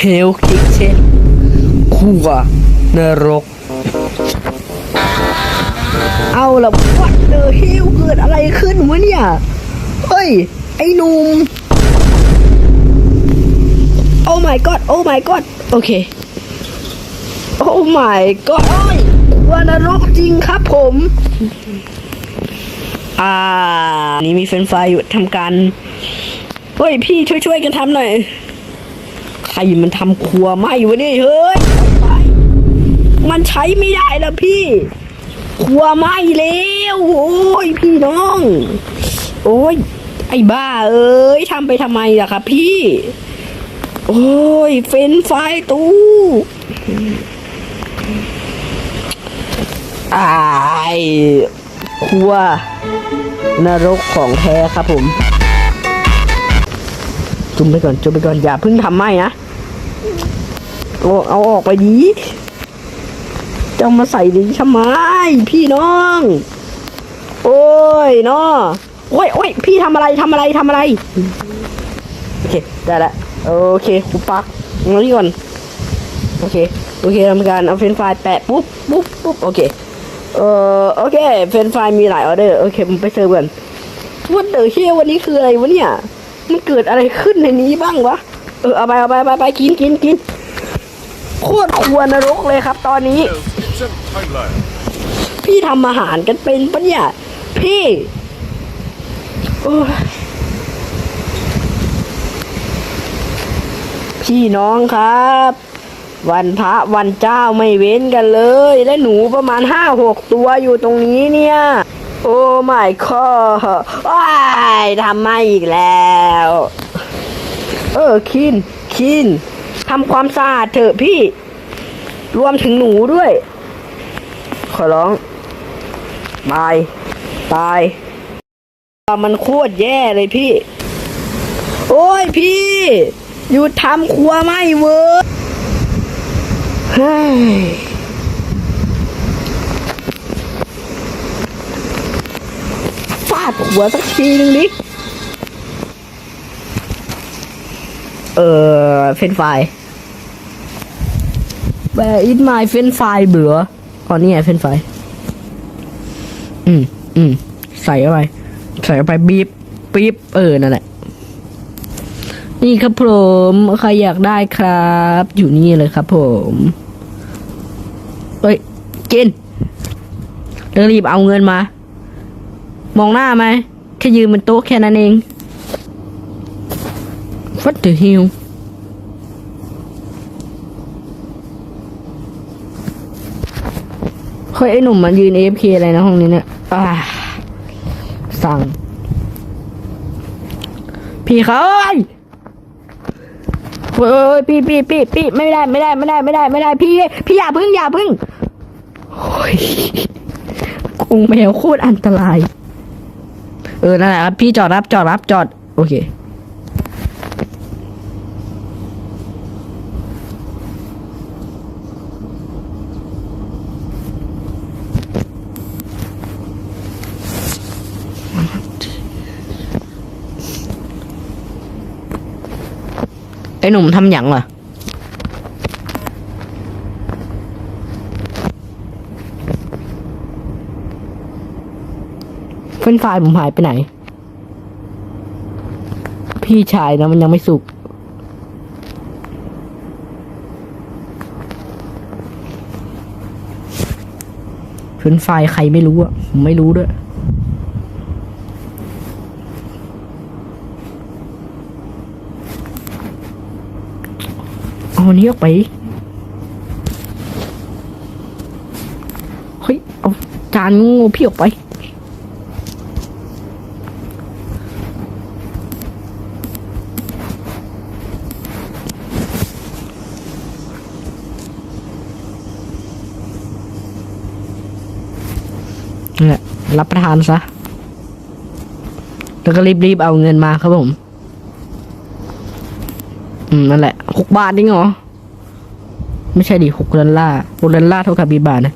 เฮลคิกเช่นขัวนรก เอาละวัดเดอเฮลเกิดอะไรขึ้นวะเนี่ย เฮ้ย ไอ้หนุ่มโอ้ my god โอ้ my god โอเค โอ้ my god โอ้ยวันนรกจริงครับผม อ่า นี่มีเฟนช์ฟอยู่ทำการ เฮ้ย พี่ช่วยๆกันทำหน่อย ครมันทำครัวไหมวะเนี่ยเฮ้ย มันใช้ไม่ได้แล้วพี่ ครัวไหมแล้วโอ้ยพี่น้อง โอ้ยไอ้บ้าเอ้ยทำไปทำไมล่ะครับพี่ โอ้ยเฟรนช์ฟตู้ไอายครัวนรกของแท้ครับผม จุ่มไปก่อน จุ่มไปก่อน อย่าเพิ่งทำไหมนะ เอาเอาออกไปดีจะมาใส่ดีทำไมพี่น้อง โอ้ยเนาะโอ้ยโอ้ยพี่ทำอะไรทำอะไรทำอะไร โอเค ได้ละโอเคคุปักมานี่ก่อน โอเค โอเคทำการเอาเฟนช์ฟแปะปุ๊บปุ๊บปุ๊บโอเค เอ่อ โอเค เฟนช์ฟมีหลายออเดอร์ โอเคผมไปเซิร์ฟกันวันเดอร์เฮียวันนี้คืออะไรวะเนี่ย มันเกิดอะไรขึ้นในนี้บ้างวะ เออ เอาไปเอาไปไปไปกินกินกิน โคตรครัวนรกเลยครับตอนนี้ พี่ทำอาหารกันเป็นปะเนี่ย พี่พี่น้องครับ วันพระวันเจ้าไม่เว้นกันเลย และหนูประมาณห้าหกตัวอยู่ตรงนี้เนี่ย โอ้ไม่ข้อว้ายทำมาอีกแล้ว เออคินคิน ทำความสะอาดเถอะพี่ รวมถึงหนูด้วย ขอร้อง ตาย ตาย มันโคตรแย่เลยพี่ โอ้ยพี่หยุดทำครัวไม่เวิร์เฮ้ยฟาดหัวสักทีนึงดิ เออเฟนช์ฟราย Where is my French fry เบื่ออ๋อนี่ไง French fry อืมอืมใส่เข้าไป ใส่เข้าไปบีบปี๊บเออนั่นแหละ นี่ครับผมใครอยากได้ครับ อยู่นี่เลยครับผมเฮ้ยกินเดี๋ยวรีบเอาเงินมา มองหน้าไหมแค่ยืนบนโต๊ะแค่นั้นเอง What the hell เฮ้ยไอ้หนุ่มมันยืน AFK อะไรนะห้องนี้เนี่ยอ่าสั่ง พี่เขาเอ้ยเฮ้ยพี่พี่พี่พี่ไม่ได้ไม่ได้ไม่ได้ไม่ได้ไม่ได้ พี่ พี่อย่าพึ่งอย่าพึ่งโอ้ยกรงแมวโคตรอันตราย เออนั่นแหละครับพี่จอดรับจอดรับจอด โอเค หนุ่มทำหยังเหรอเฟ้นไฟรายผมหายไปไหน พี่ชายนะมันยังไม่สุกเฟ้นไฟรายใครไม่รู้อะ ผมไม่รู้ด้วย อาอันนี้ออกไปเฮ้ยเอาจานงูพี่ออกไปนี่นแหละรับประทานซะ แล้วก็รีบๆเอาเงินมาครับผม อืมนั่นแหละหกบาทนี่เหรอ ไม่ใช่ดิหกดอลลาร์หกดอลลาร์เท่ากับกี่บาทนะ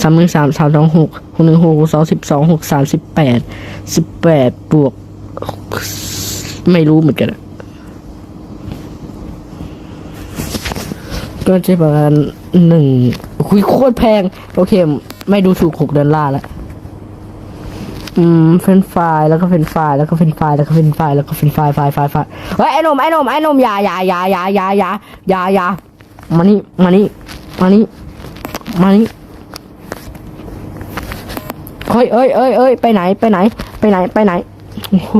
สามหนึ่งสามสามสองหกหกหนึ่งหกสองสิบสองหกสามสิบแปดสิบแปดบวก ไม่รู้เหมือนกันก็จะประมาณหนึ่งคุยโคตรแพง โอเค ไม่ดูถูกหกดอลลาร์แล้ว อืมเฟนช์ฟแล้วก็เฟนช์ฟแล้วก็เฟนช์ฟแล้วก็เฟนช์ฟแล้วก็เฟนช์ฟรายฟรายฟรายฟเฮ้ยไอ้นมไอ้นมไอ้นมอย่าอย่าอย่าอย่าอย่าอย่าอย่าอย่ามานี่มานี่มานี่มานี่เฮ้ยเอ้ยเอ้ยเอ้ยไปไหนไปไหน ไปไหนไปไหนโอ้โห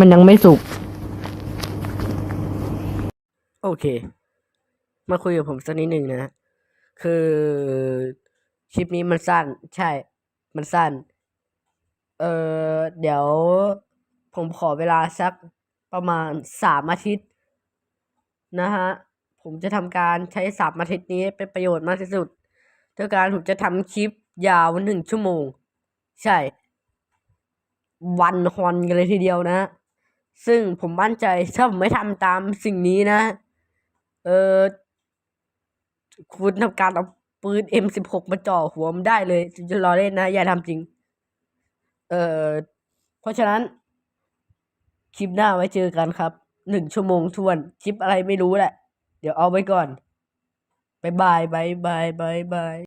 มันยังไม่สุก โอเค มาคุยกับผมสักนิดหนึ่งนะ คือคลิปนี้มันสั้น ใช่ มันสั้น เออเดี๋ยวผมขอเวลาสักประมาณสามอาทิตย์นะฮะ ผมจะทำการใช้สามอาทิตย์นี้เป็นประโยชน์มากที่สุดด้วยการผมจะทำคลิปยาวหนึ่งชั่วโมง ใช่ วันฮอนกันเลยทีเดียวนะ ซึ่งผมมั่นใจถ้าผมไม่ทำตามสิ่งนี้นะ เออ คุณทำการเอาปืน M16 มาจ่อหัวมันได้เลยจะรอเล่นนะ อย่าทำจริง เอ่อ เพราะฉะนั้น คลิปหน้าไว้เจอกันครับ หนึ่งชั่วโมงทวน คลิปอะไรไม่รู้แหละ เดี๋ยวเอาไว้ก่อนบายบายบายบายบาย